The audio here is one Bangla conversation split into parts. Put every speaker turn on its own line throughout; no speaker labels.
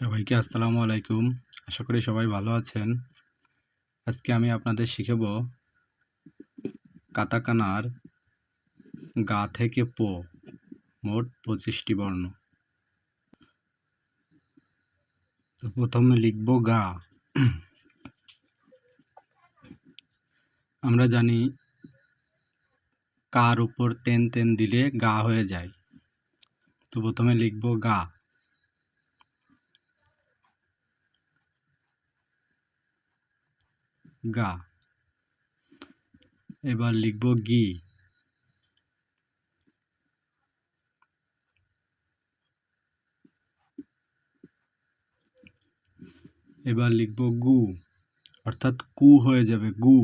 সবাইকে আসসালামু আলাইকুম। আশা করি সবাই ভালো আছেন। আজকে আমি আপনাদের শিখাবো কাতাকানার গা থেকে পো, মোট পঁচিশটি বর্ণ। তো প্রথমে লিখব গা। আমরা জানি কার উপর তেন তেন দিলে গা হয়ে যায়। তো প্রথমে লিখব গা। গা। এবার লিখব গি। এবার লিখব গু। অর্থাৎ কু হয়ে যাবে, গু।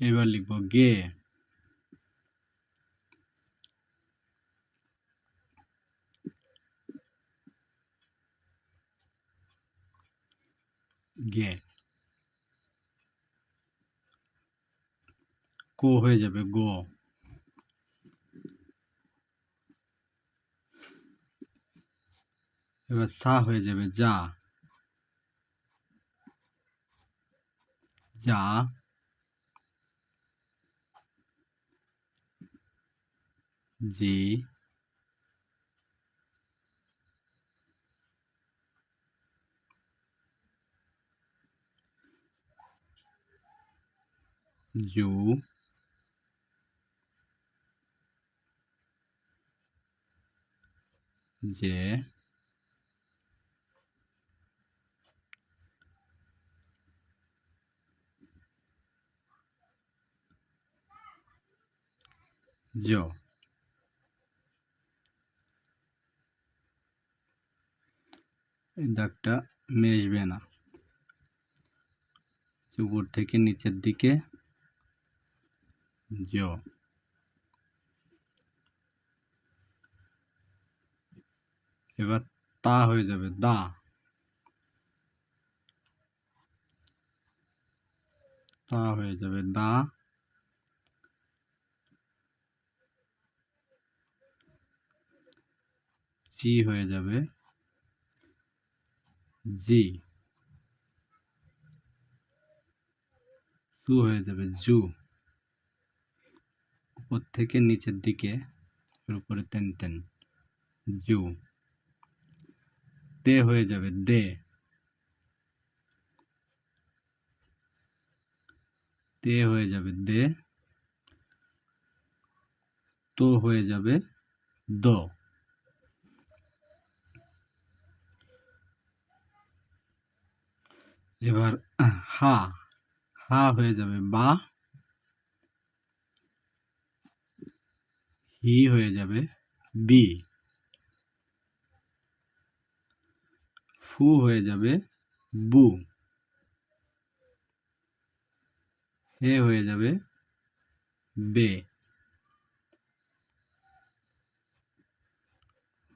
এবার লিখব গে। গে কো হয়ে যাবে গো। এবার সা হয়ে যাবে যা। যা। জি। জু যে জ এই দাগটা মেশবে না উপর থেকে নিচের দিকে জ এবার তা হয়ে যাবে, দা। তা হয়ে যাবে, দা। জি হয়ে যাবে, জি। সু হয়ে যাবে, জু। উপর থেকে নিচের দিকে উপরে তেন তেন। জু। তে হয়ে যাবে দে। তে হয়ে যাবে দে। তো হয়ে যাবে দ। এবার হা। হা হয়ে যাবে বা। হি হয়ে যাবে বি। ফু হয়ে যাবে বু। হে হয়ে যাবে বে।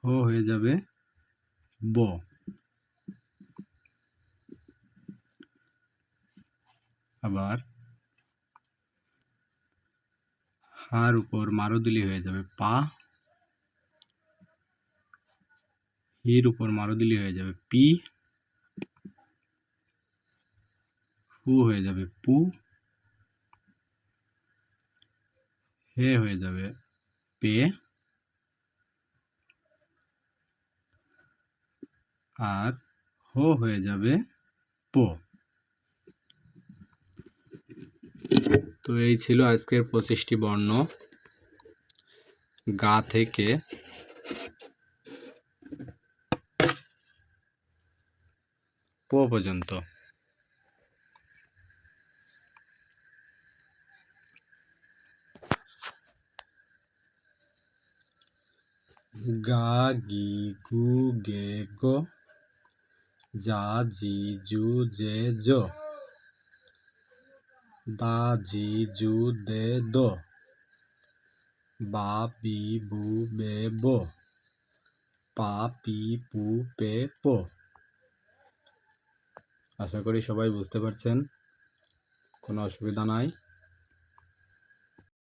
হো হয়ে যাবে ব। আবার হার উপর মারুদুলি হয়ে যাবে। পা হির উপর মারুদুলি হয়ে যাবে। পি ফু হয়ে যাবে। পু হে হয়ে যাবে। পে আর হো হয়ে যাবে। পো তো এই ছিল আজকের পঁচিশটি বর্ণ। গা থেকে প পর্যন্ত। গা, গি, গু, গে, গো, যা, জি, জু, জে, জো। দা জি জু দে। দো বা পি বু বে। বো পা পি পু পে পো। আশা করি সবাই বুঝতে পারছেন। কোনো অসুবিধা নাই।